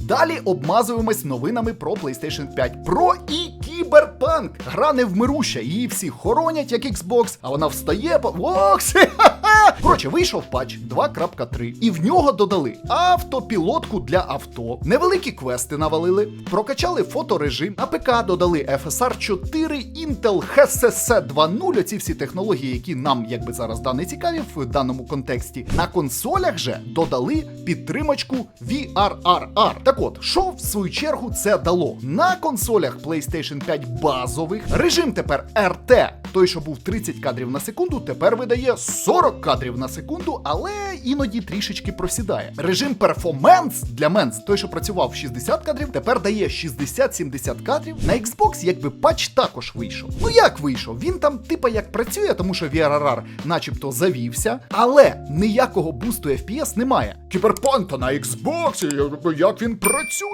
Далі обмазуємось новинами про PlayStation 5 Pro і Кіберпанк. Гра невмируща, її всі хоронять як Xbox, а вона встає по. Ха-ха! Коротше, вийшов патч 2.3, і в нього додали автопілотку для авто, невеликі квести навалили, прокачали фоторежим, на ПК додали FSR 4, Intel HSS 2.0, оці всі технології, які нам якби зараз да, не цікаві в даному контексті. На консолях же додали підтримочку VRRR. Так от, що в свою чергу це дало? На консолях PlayStation 5 базових режим тепер RT, той, що був 30 кадрів на секунду, тепер видає 40 кадрів на секунду, але іноді трішечки просідає. Режим Performance для Men's, той, що працював в 60 кадрів, тепер дає 60-70 кадрів. На Xbox якби патч також вийшов. Ну як вийшов? Він там типа як працює, тому що VRRR начебто завівся, але ніякого бусту FPS немає. Кіберпанта на Xbox, як він працює.